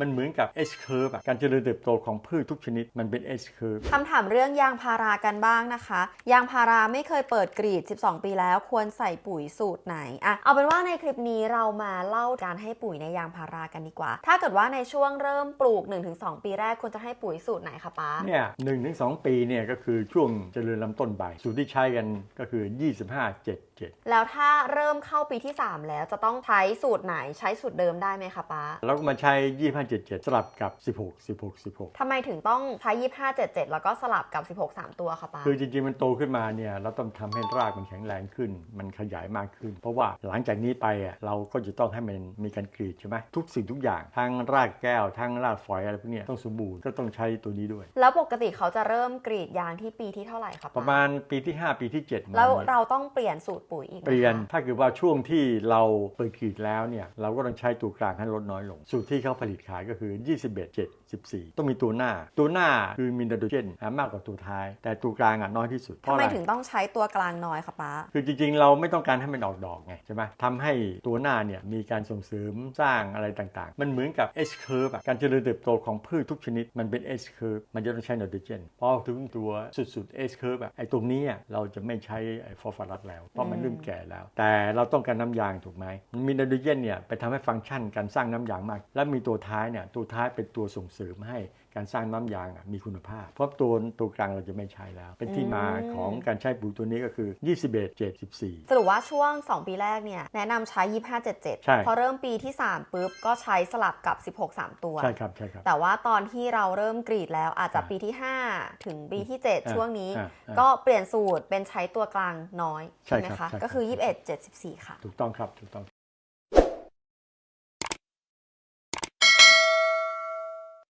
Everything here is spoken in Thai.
มันเหมือนกับ S curve อะการเจริญเติบโตของพืชทุกชนิดมันเป็น S curve คำถามเรื่องยางพารากันบ้างนะคะ ยางพาราไม่เคยเปิดกรีด 12 ปีแล้วควรใส่ปุ๋ยสูตรไหนอะเอาเป็นว่าในคลิปนี้เรามาเล่าการให้ปุ๋ยในยางพารากันดีกว่า ถ้าเกิดว่าในช่วงเริ่มปลูก 1-2 ปีแรกควรจะให้ปุ๋ยสูตรไหนคะป้าเนี่ยหนึ่งถึงสองปีเนี่ยก็คือช่วงเจริญลำต้นใบสูตรที่ใช้กันก็คือ 25 7 7 แล้วถ้าเริ่มเข้าปีที่ 3 แล้วจะต้องใช้สูตรไหนใช้สูตรเดิมได้ไหมคะป้าแล้วก็มาใช้ 25 7 7 สลับกับ 16 16 16 ทำไมถึงต้องใช้ 25 77 แล้วก็สลับกับ 16 3 ตัวคะป้า คือจริงๆ มันโตขึ้นมาเนี่ยเราต้องทำให้รากมันแข็งแรงขึ้น มันขยายมากขึ้น เพราะว่าหลังจากนี้ไปอะเราก็จะต้องให้มันมีการกรีดใช่ไหมทุกสิ่งทุกอย่างทั้งรากแก้วทั้งรากฝอยอะไรพวกเนี้ยต้องสมบูรณ์ก็ต้องใช้ตัวนี้ด้วย แล้วปกติเขาจะเริ่มกรีดยางที่ปีที่เท่าไหร่คะประป้ามาณปีที่ 5 ปีที่ 7 แล้วเราต้องเปลี่ยนสูตรปุ๋ยอีกไหมคะเปลี่ยนถ้าเกิดว่าช่วงที่เราเปิดกรีดแล้วเนี่ยเราก็ต้องใช้ตัวกลางให้ลดน้อยลง สูตรที่เขาผลิตขายก็คือ 21 7 14 ต้องมีตัวหน้า ตัวหน้าคือมีไนโตรเจนอะมากกว่าตัวท้าย แต่ตัวกลางอะน้อยที่สุดเพทำราะไมอะไรถึงต้องใช้ตัวกลางน้อยคะป้าคือจริงๆ เราไม่ต้องการให้มันออกดอกไงใช่ไหมทำให้ตัวหน้าเนี่ยมีการส่งเสริมสร้างอะไรต่างๆ มันเหมือนกับ S curve อะการเจริญเติบโตของพืชทุกชนิดมันเป็น S curve มันจะต้องใช้ไนโตรเจนพอถึงตัวสุดๆ S curve อะไอ้ตรงนี้อะเราจะไม่ใช้ไอ้ฟอสฟอรัสแล้วเพราะมันเริ่มแก่แล้ว แต่เราต้องการน้ำยางถูกไหมมันมีไนโตรเจนเนี่ยไปทำให้ฟังก์ชันการสร้างน้ำยางมาก และมีตัวท้ายเนี่ยตัวท้ายเป็นตัวส่งเสริมให้การสร้างน้ำยางอะมีคุณภาพ เพราะตัวตัวกลางเราจะไม่ใช้แล้ว เป็นที่มาของการใช้ปุ๋ยตัวนี้ก็คือ 21 7 14สรุปว่าช่วง 2 ปีแรกเนี่ยแนะนำใช้ 25 77 ใช่พอเริ่มปีที่ 3ปุ๊บก็ใช้สลับกับ 16 3 ตัว ใช่ครับใช่ครับ แต่ว่าตอนที่เราเริ่มกรีดแล้วอาจจะอ่าปีที่ 5 ถึงปีที่อ่า7ช่วงนี้อ่าอ่าก็เปลี่ยนสูตรเป็นใช้ตัวกลางน้อยใช่ใช่ไหมครัคะบใช่ครับก็คือ 21 74 ค่ะ ถูกต้องครับถูกต้อง